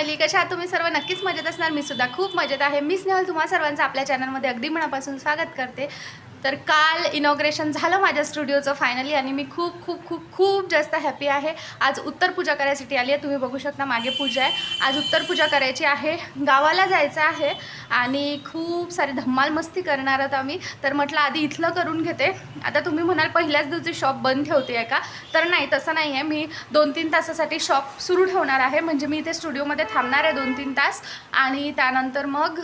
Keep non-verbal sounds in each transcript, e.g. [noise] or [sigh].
Family कशा आहात तुम्ही सर्व? नक्कीच मजेत असणार. मी सुद्धा खूप मजेत आहे. मी स्नेहल तुम्हा सर्वांचं आपल्या चॅनलमध्ये अगदी मनापासून स्वागत करते. तर काल इनॉग्रेशन झालं माझ्या स्टुडिओचं फायनली आणि मी खूप खूप खूप खूप जास्त हॅपी आहे. आज उत्तर पूजा करायसाठी आली आहे. तुम्ही बघू शकता मागे पूजा आहे. आज उत्तर पूजा करायची आहे. गावाला जायचं आहे आणि खूप सारी धम्माल मस्ती करणार आहोत आम्ही. तर म्हटलं आधी इथलं करून घेते. आता तुम्ही म्हणाल पहिल्याच दिवशी शॉप बंद ठेवते आहे का? तर नाही तसं नाही आहे. मी दोन तीन तासासाठी शॉप सुरू ठेवणार आहे. म्हणजे मी इथे स्टुडिओमध्ये थांबणार आहे दोन तीन तास आणि त्यानंतर मग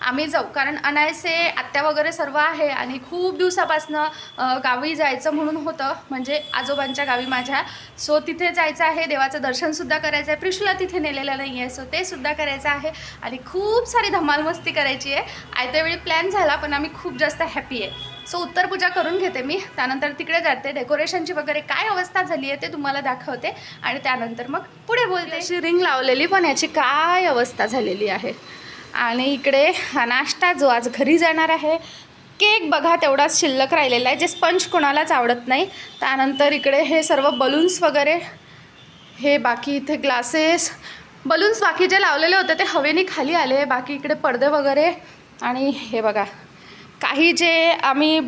आम्ही जाऊ. कारण अनायसे आत्या वगैरे सर्व आहे आणि खूप दिवसापासनं गावी जायचं म्हणून होतं. म्हणजे आजोबांच्या गावी माझ्या. सो तिथे जायचं आहे. देवाचं दर्शनसुद्धा करायचं आहे. प्रिशूला तिथे नेलेलं नाही आहे. सो ते सुद्धा करायचं आहे. आणि खूप सारी धमाल मस्ती करायची आहे. आयत्या वेळी प्लॅन झाला पण आम्ही खूप जास्त हॅपी आहे. सो उत्तर पूजा करून घेते मी. त्यानंतर तिकडे जाते. डेकोरेशनची वगैरे काय अवस्था झाली आहे ते तुम्हाला दाखवते. आणि त्यानंतर मग पुढे बोलते. अशी रिंग लावलेली पण याची काय अवस्था झालेली आहे? आणि इकडे हा नाश्ता जो आज घरी जाणार आहे केक बघा तेवढाच शिल्लक राहिलेला आहे जे स्पंज कोणालाच आवडत नाही. त्यानंतर इकडे हे सर्व बलून्स वगैरे हे बाकी इथे ग्लासेस बलून्स बाकी जे लावलेले होते ते हवेने खाली आले बाकी इकडे पडदे वगैरे आणि हे बघा काही जे आम्ही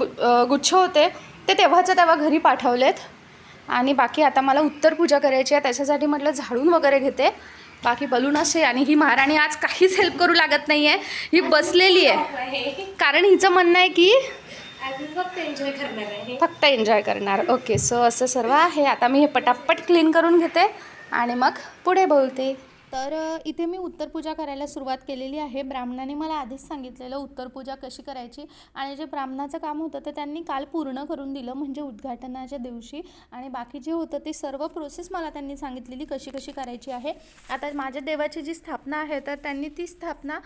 गुच्छ होते ते तेव्हाच्या तेव्हा घरी पाठवलेत. आणि बाकी आता मला उत्तर पूजा करायची आहे त्याच्यासाठी म्हटलं झाडून वगैरे घेते. बाकी बलून असे आणि ही महाराणी आज काहीच हेल्प करू लागत नाही आहे ही बसलेली आहे. कारण हिचं म्हणणं आहे की फक्त एन्जॉय करणार आहे. फक्त एन्जॉय करणार. ओके सो असं सर्व आहे. आता मी हे पटापट क्लीन करून घेते आणि मग पुढे बोलते. तर इथे मी उत्तर पूजा करायला सुरुवात केलेली आहे. ब्राह्मणाने मला आधीच सांगितलेलं उत्तर पूजा कशी करायची आणि जे ब्राह्मणाचं काम होतं ते त्यांनी काल पूर्ण करून दिलं म्हणजे उद्घाटनाच्या दिवशी. आणि बाकी जे होतं ते सर्व प्रोसेस मला त्यांनी सांगितलेली कशी कशी करायची आहे. आता माझ्या देवाची जी स्थापना आहे तर त्यांनी ती स्थापना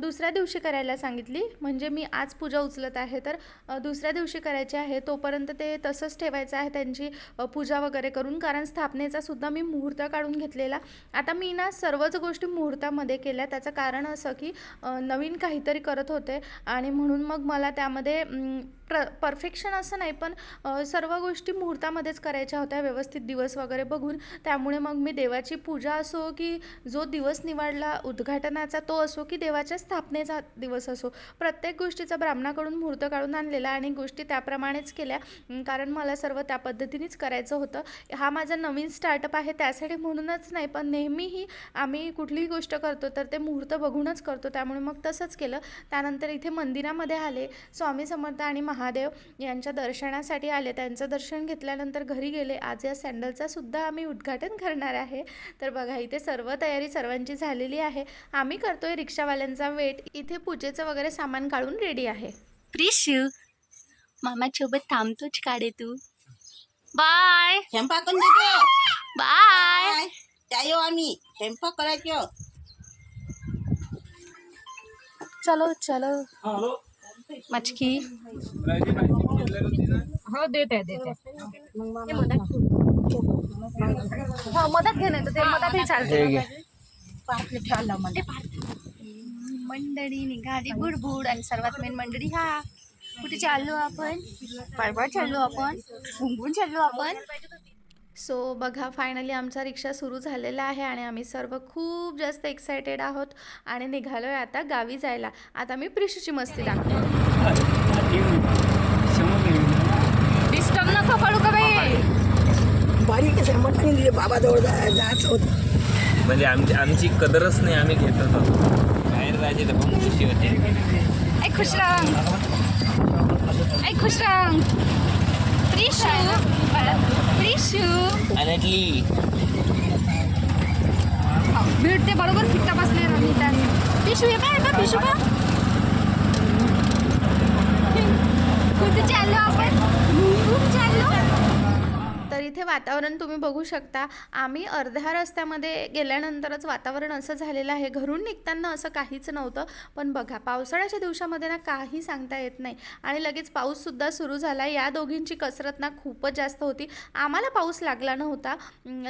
दुसऱ्या दिवशी करायला सांगितली. म्हणजे मी आज पूजा उचलत आहे तर दुसऱ्या दिवशी करायची आहे. तोपर्यंत ते तसंच ठेवायचं आहे त्यांची पूजा वगैरे करून. कारण स्थापनेचा सुद्धा मी मुहूर्त काढून घेतलेला. आता मी ना सर्वच गोष्टी मुहूर्तामध्ये केल्या. त्याचं कारण असं की नवीन काहीतरी करत होते आणि म्हणून मग मला त्यामध्ये प्र परफेक्शन असं नाही पण सर्व गोष्टी मुहूर्तामध्येच करायच्या होत्या व्यवस्थित दिवस वगैरे बघून. त्यामुळे मग मी देवाची पूजा असो की जो दिवस निवडला उद्घाटनाचा तो असो की देवाच्या स्थापनेचा दिवस असो प्रत्येक गोष्टीचा ब्राह्मणाकडून मुहूर्त काढून आणलेला आणि गोष्टी त्याप्रमाणेच केल्या. कारण मला सर्व त्या पद्धतीनेच करायचं होतं. हा माझा नवीन स्टार्टअप आहे त्यासाठी म्हणूनच नाही पण नेहमीही आम्ही कुठलीही गोष्ट करतो तर ते मुहूर्त बघूनच करतो. त्यामुळे मग तसंच केलं. त्यानंतर इथे मंदिरामध्ये आले. स्वामी समर्थ आणि महादेव यांच्या दर्शनासाठी आले. त्यांचं दर्शन घेतल्यानंतर घरी गेले. आज या सँडलचा सुद्धा आम्ही उद्घाटन करणार आहे. तर बघा इथे सर्व तयारी सर्वांची झालेली आहे. आम्ही करतोय रिक्षावाल्यांचा वेट. इथे पूजेचं वगैरे सामान काढून रेडी आहे. प्रिशू मामासोबत थांबतोच काढे तू. बाय. स्वयंपाक करून देतो. बाय. त्या येऊ आम्ही. स्वयंपाक करायचो. चलो चलो. मचकी हो देते देते. हो मदत घेणे तर ते मदतही चालते. मंडळी निघाली बुडबुड आणि सर्वात मेन मंडळी हा. कुठे चाललो आपण? पळपळ चाललो आपण. घुंगून चाललो आपण. सो बघा फायनली आमचा रिक्षा सुरू झालेला आहे आणि आम्ही सर्व खूप जास्त एक्सायटेड आहोत आणि निघालो आहे आता गावी जायला. आता मी प्रिशूची मस्ती दाखवते. डिस्टर्ब नको पडू का बाई? बाबाजवळ जायचं होतं. म्हणजे आमची आमची कदरच नाही आम्ही घेत होतो. बाहेर जायचे तर पण खुशी होते. ऐ खुश रांग. ऐ खुश रांग. प्रिशू. प्रिशू अनेकली भेटते बरोबर फिट्टा बसले आम्ही त्या पिशू ये काय का पिशू का कुठे चाललो आपण मुंबईत चाललो तर इथे वातावरण तुम्ही बघू शकता. आम्ही अर्ध्या रस्त्यामध्ये गेल्यानंतरच वातावरण असं झालेलं आहे. घरून निघताना असं काहीच नव्हतं. पण बघा पावसाळ्याच्या दिवसामध्ये ना काही सांगता येत नाही. आणि लगेच पाऊससुद्धा सुरू झाला. या दोघींची कसरत ना खूपच जास्त होती. आम्हाला पाऊस लागला नव्हता.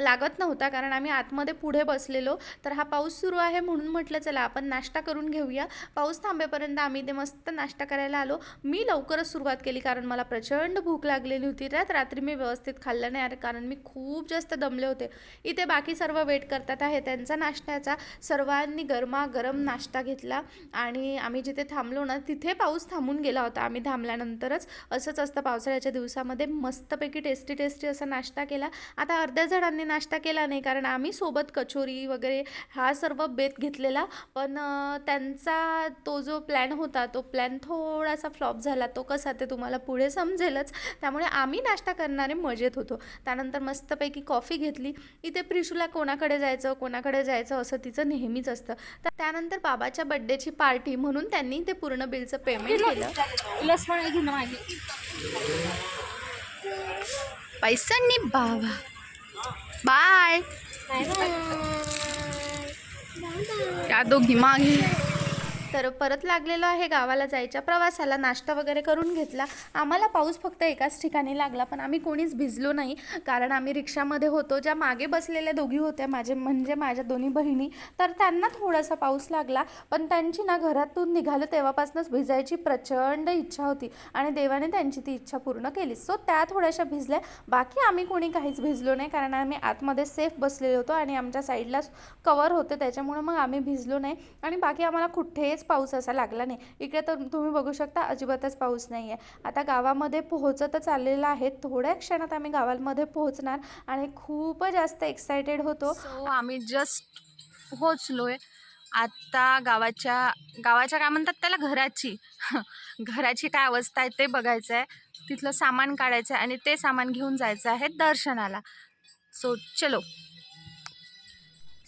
लागत नव्हता कारण आम्ही आतमध्ये पुढे बसलेलो. तर हा पाऊस सुरू आहे म्हणून म्हटलं चला आपण नाश्ता करून घेऊया. पाऊस थांबेपर्यंत आम्ही ते मस्त नाश्ता करायला आलो. मी लवकरच सुरुवात केली कारण मला प्रचंड भूक लागलेली होती. त्यात रात्री मी व्यवस्थित खाल्लं नाही. यार कारण मी खूप जास्त दमले होते. इथे बाकी सर्व वेट करतात आहे. त्यांचा नाश्त्याचा सर्वांनी गरमागरम नाश्ता घेतला आणि आम्ही जिथे थांबलो ना तिथे पाऊस थांबून गेला होता. आम्ही थांबल्यानंतरच असंच असतं पावसाळ्याच्या दिवसामध्ये मस्तपैकी टेस्टी टेस्टी असा नाश्ता केला. आता अर्ध्या जणांनी नाश्ता केला नाही कारण आम्ही सोबत कचोरी वगैरे हा सर्व बेत घेतलेला. पण त्यांचा तो जो प्लॅन होता तो प्लॅन थोडासा फ्लॉप झाला. तो कसा ते तुम्हाला पुढे समजेलच. त्यामुळे आम्ही नाश्ता करणारे मजेत होतो. त्यानंतर मस्तपैकी कॉफी घेतली. इथे प्रिशूला कोणाकडे जायचं कोणाकडे जायचं असं तिचं नेहमीच असतं. तर त्यानंतर बाबाच्या बड्डेची पार्टी म्हणून त्यांनी ते पूर्ण बिलचं पेमेंट केलं. पैसांनी बाबा. बाय. या दोघी मागे. तर परत लागलेलो आहे गावाला जायच्या प्रवासाला. नाश्ता वगैरे करून घेतला. आम्हाला पाऊस फक्त एकाच ठिकाणी लागला पण आम्ही कोणीच भिजलो नाही. कारण आम्ही रिक्षामध्ये होतो. ज्या मागे बसलेल्या दोघी होत्या माझे म्हणजे माझ्या दोन्ही बहिणी तर त्यांना थोडासा पाऊस लागला. पण त्यांची ना घरातून निघालं तेव्हापासूनच भिजायची प्रचंड इच्छा होती आणि देवाने त्यांची ती इच्छा पूर्ण केली. सो त्या थोड्याशा भिजल्या. बाकी आम्ही कोणी काहीच भिजलो नाही कारण आम्ही आतमध्ये सेफ बसलेलो होतो आणि आमच्या साईडला कवर होते त्याच्यामुळे मग आम्ही भिजलो नाही. आणि बाकी आम्हाला कुठेच पाऊस असा लागला नाही. इकडे तर तुम्ही बघू शकता अजिबातच पाऊस नाही आहे आता गावामध्ये पोहोचतच आलेलं आहे. थोड्या क्षणात आम्ही गावामध्ये पोहोचणार आणि खूप जास्त एक्सायटेड होतो. So, आम्ही जस्ट पोहोचलोय. आता गावाच्या गावाच्या काय म्हणतात त्याला? घराची. [laughs] घराची काय अवस्था आहे ते बघायचं आहे तिथलं सामान काढायचं आहे आणि ते सामान घेऊन जायचं आहे दर्शनाला. सो चलो.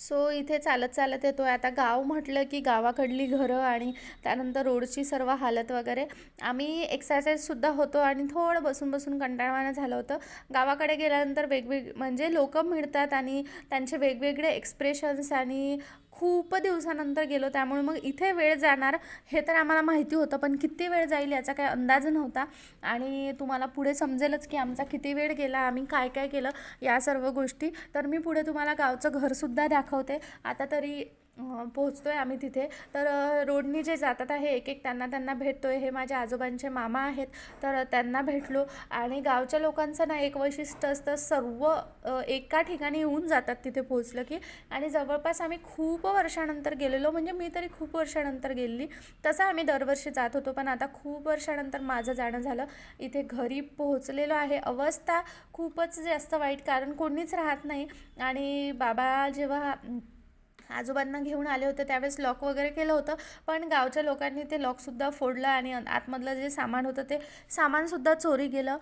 सो इथे चालत चालत येतो आहे आता गाव म्हटलं की गावाकडली घरं आणि त्यानंतर रोडची सर्व हालत वगैरे. आम्ही एक्सरसाइजसुद्धा होतो आणि थोडं बसून बसून कंटाळवाणं झालं होतं. गावाकडे गेल्यानंतर वेगवेग म्हणजे लोकं मिळतात आणि त्यांचे वेगवेगळे एक्सप्रेशन्स आणि खूप दिवसानंतर गेलो त्यामुळे मग इथे वेळ जाणार हे तर आम्हाला माहिती होतं पण किती वेळ जाईल याचा काही अंदाज नव्हता. आणि तुम्हाला पुढे समजेलच की आमचा किती वेळ गेला आम्ही काय काय केलं या सर्व गोष्टी. तर मी पुढे तुम्हाला गावचं घरसुद्धा दाखवते. आता तरी पोहोचतो आहे आम्ही तिथे. तर रोडनी जे जातात आहे एक एक त्यांना त्यांना भेटतो आहे हे माझ्या आजोबांचे मामा आहेत. तर त्यांना भेटलो. आणि गावच्या लोकांचं ना एक वैशिष्ट्य असतं सर्व एका ठिकाणी येऊन जातात तिथे पोहोचलं की. आणि जवळपास आम्ही खूप वर्षानंतर गेलेलो. म्हणजे मी तरी खूप वर्षानंतर गेलेली. तसं आम्ही दरवर्षी जात होतो. पण आता खूप वर्षानंतर माझं जाणं झालं. इथे घरी पोहोचलेलो आहे. अवस्था खूपच जास्त वाईट. कारण कोणीच राहत नाही. आणि बाबा जेव्हा आजोबांना घेऊन आले होते त्यावेळेस लॉक वगैरे केलं होतं. पण गावच्या लोकांनी ते लॉकसुद्धा फोडलं आणि आतमधलं जे सामान होतं ते सामानसुद्धा चोरी गेलं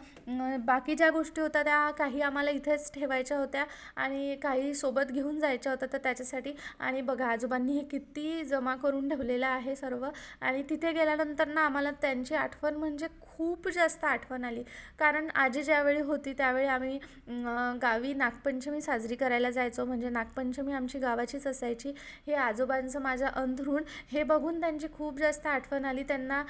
बाकी ज्या गोष्टी होत्या त्या काही आम्हाला इथेच ठेवायच्या होत्या आणि काही सोबत घेऊन जायच्या होत्या तर त्याच्यासाठी. आणि बघा आजोबांनी हे किती जमा करून ठेवलेलं आहे सर्व. आणि तिथे गेल्यानंतर ना आम्हाला त्यांची आठवण म्हणजे खूप जास्त आठवण आली. कारण आजी ज्यावेळी होती त्यावेळी आम्ही गावी नागपंचमी साजरी करायला जायचो. म्हणजे नागपंचमी आमची गावाचीच असायची. हे आजोबांचं माझ्या अंथरूण हे बघून त्यांची खूप जास्त आठवण आली. त्यांना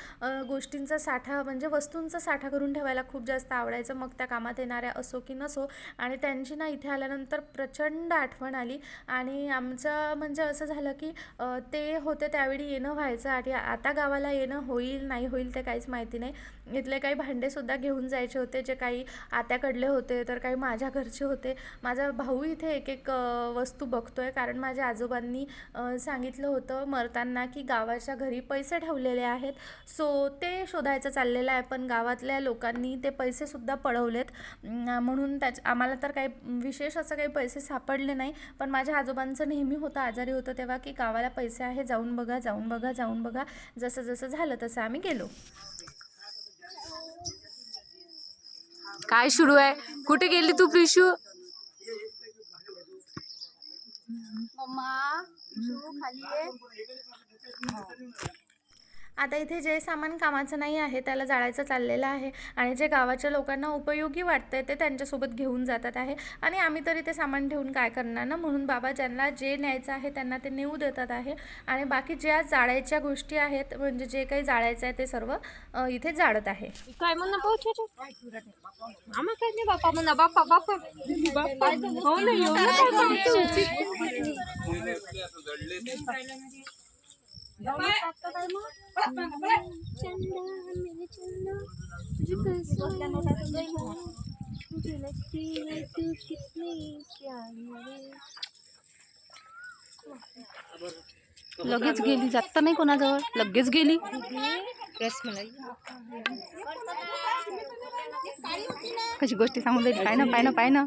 गोष्टींचा साठा म्हणजे वस्तूंचा साठा करून ठेवायला खूप जास्त आवडायचं. मग त्या कामात येणाऱ्या असो की नसो. आणि त्यांची ना इथे आल्यानंतर प्रचंड आठवण आली. आणि आमचं म्हणजे असं झालं की ते होते त्यावेळी येणं व्हायचं. आणि आता गावाला येणं होईल नाही होईल ते काहीच माहिती नाही. इथले काही भांडेसुद्धा घेऊन जायचे होते जे काही आत्याकडले होते तर काही माझ्या घरचे होते. माझा भाऊ इथे एक एक वस्तू बघतो आहे कारण माझ्या आजोबांनी सांगितलं होतं मरताना की गावाच्या घरी पैसे ठेवलेले आहेत. सो ते शोधायचं चाललेलं आहे पण गावातल्या लोकांनी ते पैसेसुद्धा पळवलेत म्हणून त्याच आम्हाला तर काही विशेष असं काही पैसे सापडले नाही पण माझ्या आजोबांचं नेहमी होतं आजारी होतं तेव्हा की गावाला पैसे आहे जाऊन बघा जाऊन बघा जाऊन बघा जसं जसं झालं तसं आम्ही गेलो. काय सुरू आहे? कुठे गेली तू प्रिशू मम्मा खाली आता इथे जे सामान कामाचं नाही आहे त्याला जाळायचं चाललेलं आहे आणि जे गावाच्या लोकांना उपयोगी वाटतंय ते त्यांच्यासोबत घेऊन जातात आहे. आणि आम्ही तरी ते सामान ठेवून काय करणार ना? म्हणून बाबा ज्यांना जे न्यायचं आहे त्यांना ते नेऊ देतात आहे. आणि बाकी ज्या जाळायच्या गोष्टी आहेत म्हणजे जे काही जाळायचं आहे ते सर्व इथे जाळत आहे. काय म्हणणं पोहोचायचं आम्हा काय नाही बापा म्हणा बापा बापा. बापा हो ना एवढं तुझे लगती है तू कितनी प्यारी लगेच गेली जात तर नाही कोणाजवळ लगेच गेली. कशी गोष्टी सांगून राहिली पाय ना पाय ना पाय ना.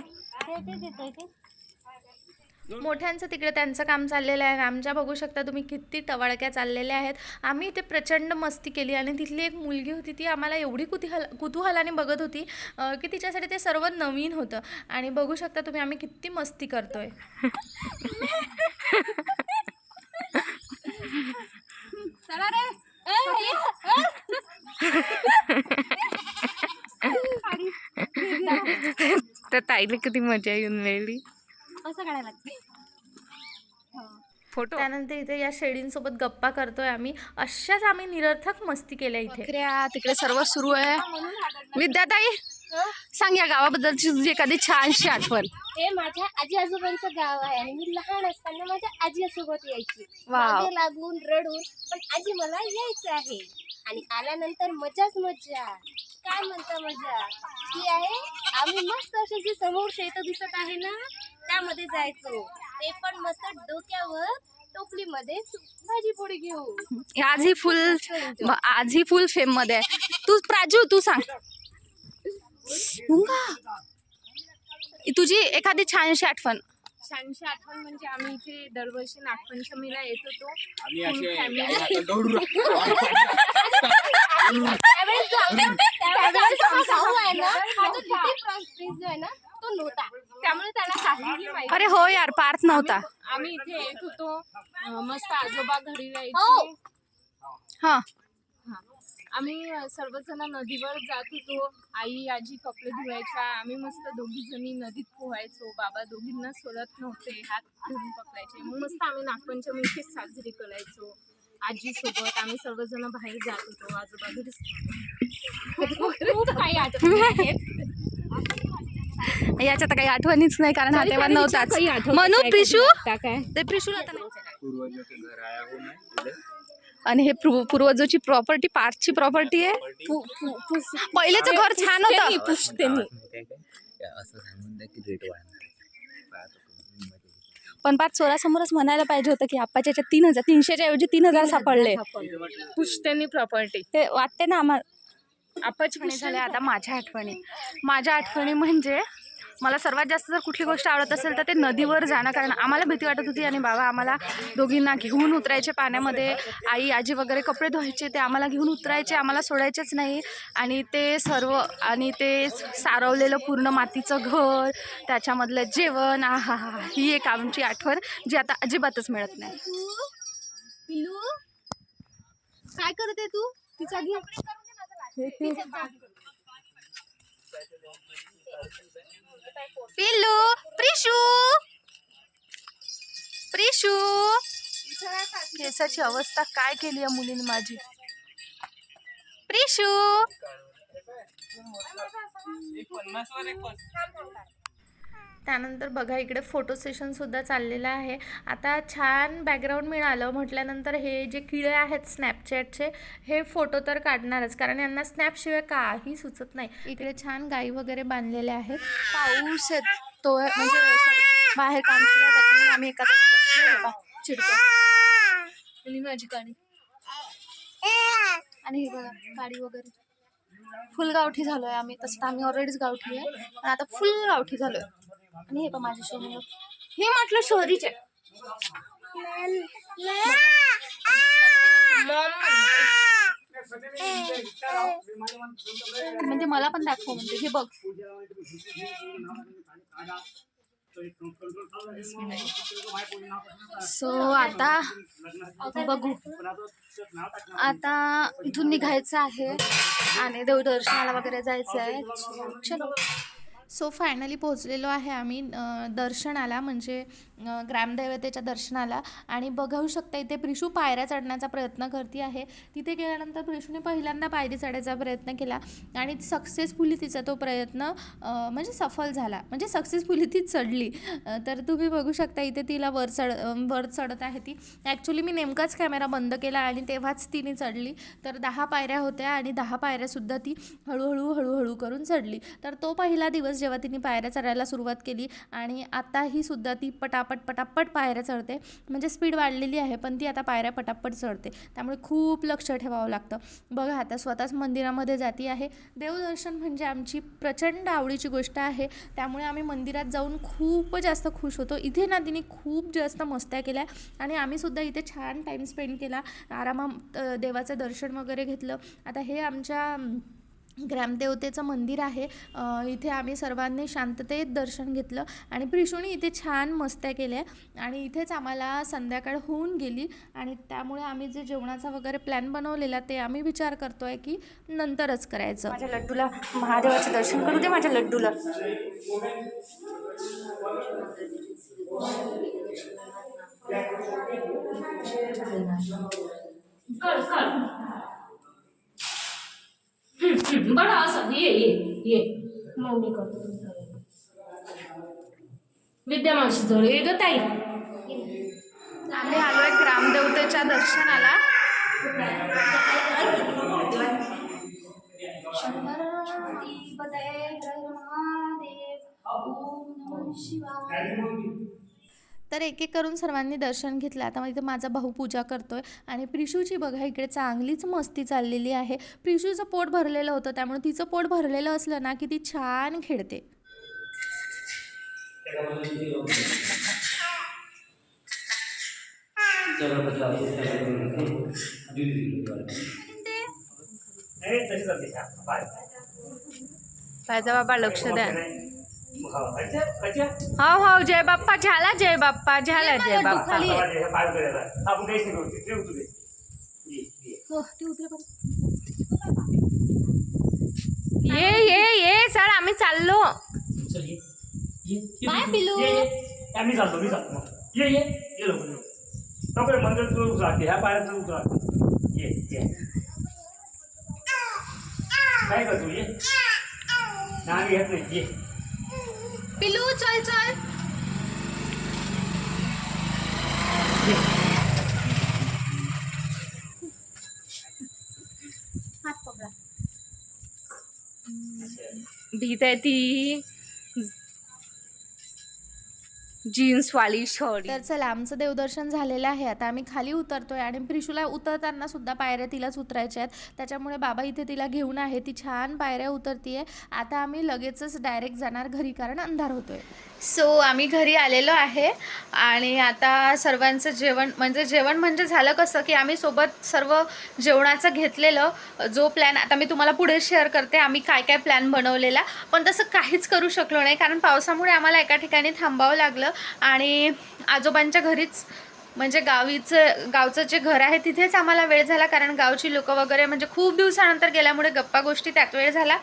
मोठ्यांचं तिकडे त्यांचं काम चाललेलं आहे. आणि आमच्या बघू शकता तुम्ही किती टवाळक्या चाललेल्या आहेत. आम्ही इथे प्रचंड मस्ती केली आणि तिथली एक मुलगी होती ती आम्हाला एवढी कुतूहल कुतूहलाने बघत होती की तिच्यासाठी ते सर्व नवीन होतं. आणि बघू शकता तुम्ही आम्ही किती मस्ती करतोय. तर ताईला किती मजा येऊन राहिली. असं काढायला लागते. फोटो. त्यानंतर इथे या शेळींसोबत गप्पा करतोय आम्ही. अशाच आम्ही निरर्थक मस्ती केल्या इथे. तिकडे सर्व सुरू आहे. विद्याताई सांग या गावाबद्दलची तुझी एखादी छानशी आठवण. हे माझ्या आजी आजोबांचं गाव आहे आणि मी लहान असताना माझ्या आजी आजोबात यायची. वाव. मागे लागून रडून पण आजी मला यायचं आहे. आणि आल्यानंतर मजाच मजा. काय म्हणता मजा? ती आहे आम्ही मस्त अशी जी समोर शेत दिसत आहे ना त्यामध्ये जायचो. ते पण मस्त डोक्यावर टोपलीमध्ये भाजी पोळी घेऊ आज ही फुल आज ही फुल फेममध्ये आहे. तू प्राजू तू सांग. तुझी एखादी छानशी आठवण. छानशी आठवण म्हणजे आम्ही इथे दरवर्षी नागपंचमीला येत होतो. आम्ही Full असे family. आता [laughs] दौडू त्यावेळेस जो आमचा- त्यावेळेस आमचा भाऊ आहे ना हा जो लिटिल प्रिन्स जो आहे ना तो नव्हता. त्यामुळे त्याला काहीही माहिती अरे हो यार पार्थ नव्हता. आम्ही इथे येत होतो. अं, मस्त आजोबा घरी यायचे. हा. हा. आम्ही सर्वजण नदीवर जात होतो. आई आजी कपडे धुवायच्या. आम्ही मस्त दोघी जणी नदीत पोहायचो. बाबा दोघींना सोडत नव्हते. हात धरून पकडायचे. मग मस्त आम्ही नागपंचमी इथेच साजरी करायचो. आजी सोबत आम्ही सर्वजण बाहेर जात होतो. आजोबा घरीच खूप काही आठवणी आहेत. याच्यात काही आठवणीच नाही कारण हा तेव्हा नव्हताच. म्हणून काय प्रिशू? ते प्रिशूला आता नाही. आणि हे पूर्व- पूर्वजोची प्रॉपर्टी पार्थची प्रॉपर्टी आहे. पहिलेचं घर छान होतं? असं सांगून द्या की रेट वाढणार मध्ये. पण पाच चोरासमोरच म्हणायला पाहिजे होतं की आप्पाच्या याच्यात तीन हजार तीनशेच्या ऐवजी तीन हजार सापडले. पुष्टेनी प्रॉपर्टी ते वाटते ना आम्हाला आपाची आठवणी झाल्या आता माझ्या आठवणी. माझ्या आठवणी म्हणजे मला सर्वात जास्त जर कुठली गोष्ट आवडत असेल तर ते नदीवर जाणं कारण आम्हाला भीती वाटत होती आणि बाबा आम्हाला दोघींना घेऊन उतरायचे पाण्यामध्ये. आई आजी वगैरे कपडे धुवायचे ते आम्हाला घेऊन उतरायचे आम्हाला सोडायचेच नाही. आणि ते सर्व आणि ते सारवलेलं पूर्ण मातीचं घर त्याच्यामधलं जेवण आहा हा हा ही एक आमची आठवण जी आता अजिबातच मिळत नाही. काय करते तू? तिचा घे. पिल्लू प्रिशू. प्रिशू. केसाची अवस्था काय केली या मुलीने माझी? प्रिशू. त्यानंतर बघा इकडे फोटो सेशनसुद्धा चाललेलं आहे. आता छान बॅकग्राऊंड मिळालं. म्हटल्यानंतर हे जे किडे आहेत स्नॅपचॅटचे हे फोटो तर काढणारच. कारण यांना स्नॅपशिवाय काही सुचत नाही. इकडे छान गाई वगैरे बांधलेल्या आहेत. पाऊस येतो म्हणजे बाहेर काम केलं त्याच्यामुळे आम्ही एका जागी आणि माझी गाडी आणि हे बघा गाडी वगैरे. फुल गावठी झालोय आम्ही. तसं आम्ही ऑलरेडीच गावठी आहे. आणि आता फुल गावठी झालोय. आणि हे पण माझे शोरूम हे म्हटलं शहरीचे म्हणजे मला पण दाखव म्हणजे हे बघ. सो आता बघू. आता इथून निघायचं आहे आणि देवदर्शनाला वगैरे जायचं आहे. चलो. सो फायनली पोहोचलेलो आहे आम्ही दर्शनाला. म्हणजे ग्रामदैवतेच्या दर्शनाला. आणि बघू शकता इथे प्रिशू पायऱ्या चढण्याचा प्रयत्न करते आहे. तिथे गेल्यानंतर प्रिशूने पहिल्यांदा पायरी चढायचा प्रयत्न केला. आणि सक्सेसफुली तिचा तो प्रयत्न म्हणजे सफल झाला. म्हणजे सक्सेसफुली ती चढली. तर तुम्ही बघू शकता इथे तिला वर चढ वर चढत आहे ती. ॲक्च्युली मी नेमकाच कॅमेरा बंद केला आणि तेव्हाच तिने चढली. तर दहा पायऱ्या होत्या आणि दहा पायऱ्यासुद्धा ती हळूहळू हळूहळू करून चढली. तर तो पहिला दिवस जेव्हा तिने पायऱ्या चढायला सुरुवात केली आणि आताही सुद्धा ती पटाप पटापट पटापट पायऱ्या चढते. म्हणजे स्पीड वाढलेली आहे पण ती आता पायऱ्या पटापट चढते. त्यामुळे खूप लक्ष ठेवावं लागतं. बघा आता स्वतःच मंदिरामध्ये जाती आहे. देवदर्शन म्हणजे आमची प्रचंड आवडीची गोष्ट आहे. त्यामुळे आम्ही मंदिरात जाऊन खूप जास्त खुश होतो. इथे ना तिने खूप जास्त मस्त्या केल्या. आणि आम्ही सुद्धा इथे छान टाईम स्पेंड केला. आरामात देवाचं दर्शन वगैरे घेतलं. आता हे आमच्या ग्रामदेवतेचं मंदिर आहे. इथे आम्ही सर्वांनी शांततेत दर्शन घेतलं आणि प्रिशूने इथे छान मस्त्या केल्या आणि इथेच आम्हाला संध्याकाळ होऊन गेली आणि त्यामुळे आम्ही जे जेवणाचा वगैरे प्लॅन बनवलेला ते आम्ही विचार करतोय की नंतरच करायचं. माझ्या लड्डूला महादेवाचे दर्शन करू दे माझ्या लड्डूला. कर कर बरं असं. ये ये ये. मग मी करतो विद्यमानशी जवळ ये ग ताई. आम्ही आलोय ग्रामदेवतेच्या दर्शनाला. तर एक एक करून सर्वांनी दर्शन घेतलं. आता इथे माझा भाऊ पूजा करतोय आणि प्रिशूची बघा इकडे चांगलीच मस्ती चाललेली आहे. प्रिशूचं पोट भरलेलं होतं त्यामुळे तिचं पोट भरलेलं असलं ना की ती छान खेळते. माझा बाबा लक्ष द्या. हो हो जय बाप्पा झाला जय बाप्पा झाला जय बाप्पा ये ये ये सर आम्ही चाललो बाय पिलू मी चालतो मी चालतो मग ये ये ये लवकर लवकर मंदिर तुला उतरा ह्या पायऱ्या तुला उतरा ये ये काय करतो ये नाव घेत नाही ये पिलू चल चल. भीत आहे ती. जीन्स वाली तर चला आमचं देवदर्शन झालेलं आहे. आता आम्ही खाली उतरतोय आणि प्रिशूला उतरताना सुद्धा पायऱ्या तिलाच उतरायच्या आहेत. त्याच्यामुळे बाबा इथे तिला घेऊन आहे. ती छान पायऱ्या उतरतीये. आता आम्ही लगेचच डायरेक्ट जाणार घरी कारण अंधार होतोय. सो आम्ही घरी आलेलो आहे आणि आता सर्वांचं जेवण म्हणजे जेवण म्हणजे झालं कसं की आम्ही सोबत सर्व जेवणाचं घेतलेलं. जो प्लॅन आता मी तुम्हाला पुढे शेअर करते आम्ही काय काय प्लॅन बनवलेला. पण तसं काहीच करू शकलो नाही कारण पावसामुळे आम्हाला एका ठिकाणी थांबावं लागलं. आणि आजोबांच्या घरीच म्हणजे गावीचं गावचं जे घर आहे तिथेच आम्हाला वेळ झाला कारण गावची लोकं वगैरे म्हणजे खूप दिवसानंतर गेल्यामुळे गप्पा गोष्टी त्यात वेळ झाला.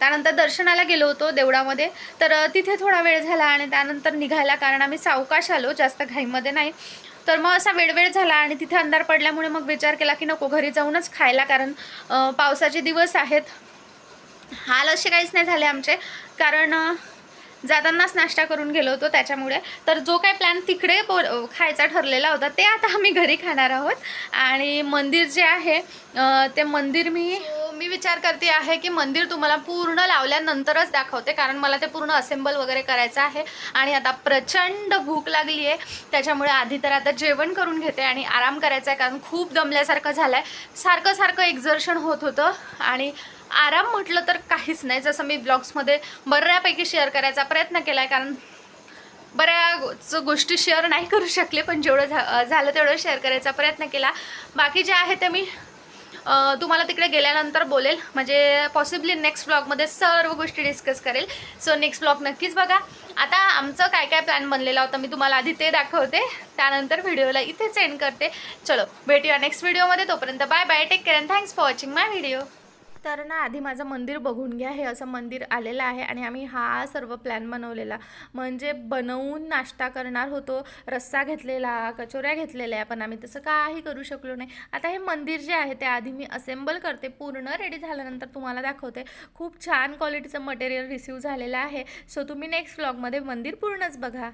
त्यानंतर दर्शनाला गेलो होतो देवळामध्ये. तर तिथे थोडा वेळ झाला आणि त्यानंतर निघायला कारण आम्ही सावकाश आलो जास्त घाईमध्ये नाही. तर मग असा वेळ वेळ झाला आणि तिथे अंधार पडल्यामुळे मग विचार केला की नको घरी जाऊनच खायला कारण पावसाचे दिवस आहेत. हाल असे काहीच नाही झाले आमचे. कारण जातानाच नाश्ता करून गेलो होतो त्याच्यामुळे. तर जो काही प्लॅन तिकडे बो खायचा ठरलेला होता ते आता आम्ही घरी खाणार आहोत. आणि मंदिर जे आहे ते मंदिर मी मी विचार करते आहे की मंदिर तुम्हाला पूर्ण लावल्यानंतरच दाखवते कारण मला ते पूर्ण असेंबल वगैरे करायचं आहे. आणि आता प्रचंड भूक लागली आहे त्याच्यामुळे आधी तर आता जेवण करून घेते आणि आराम करायचा आहे कारण खूप दमल्यासारखं झालं आहे सारखं सारखं एक्झर्शन होत होतं आणि आराम म्हटलं तर काहीच नाही. जसं मी ब्लॉग्समध्ये बऱ्यापैकी शेअर करायचा प्रयत्न केला आहे कारण बऱ्याच गोष्टी शेअर नाही करू शकले पण जेवढं झा झालं तेवढं शेअर करायचा प्रयत्न केला. बाकी जे आहे ते मी तुम्हाला तिकडे गेल्यानंतर बोलेल. म्हणजे पॉसिबली नेक्स्ट ब्लॉगमध्ये सर्व गोष्टी डिस्कस करेल. सो नेक्स्ट ब्लॉग नक्कीच बघा. आता आमचं काय काय प्लॅन बनलेला होता मी तुम्हाला आधी ते दाखवते. त्यानंतर व्हिडिओला इथे सेंड करते. चलो भेटूया नेक्स्ट व्हिडिओमध्ये तोपर्यंत bye bye take care and thanks for watching my video तर ना आधी माझं मंदिर बघून घ्या हे असं मंदिर आलेलं आहे आणि आम्ही हा सर्व प्लॅन बनवलेला. म्हणजे बनवून नाश्ता करणार होतो रस्सा घेतलेला कचोऱ्या घेतलेल्या पण आम्ही तसं काही करू शकलो नाही. आता हे मंदिर जे आहे ते आधी मी असेंबल करते पूर्ण रेडी झाल्यानंतर तुम्हाला दाखवते. खूप छान क्वालिटीचं मटेरियल रिसीव झालेलं आहे. सो तुम्ही नेक्स्ट व्लॉगमध्ये मंदिर पूर्णच बघा.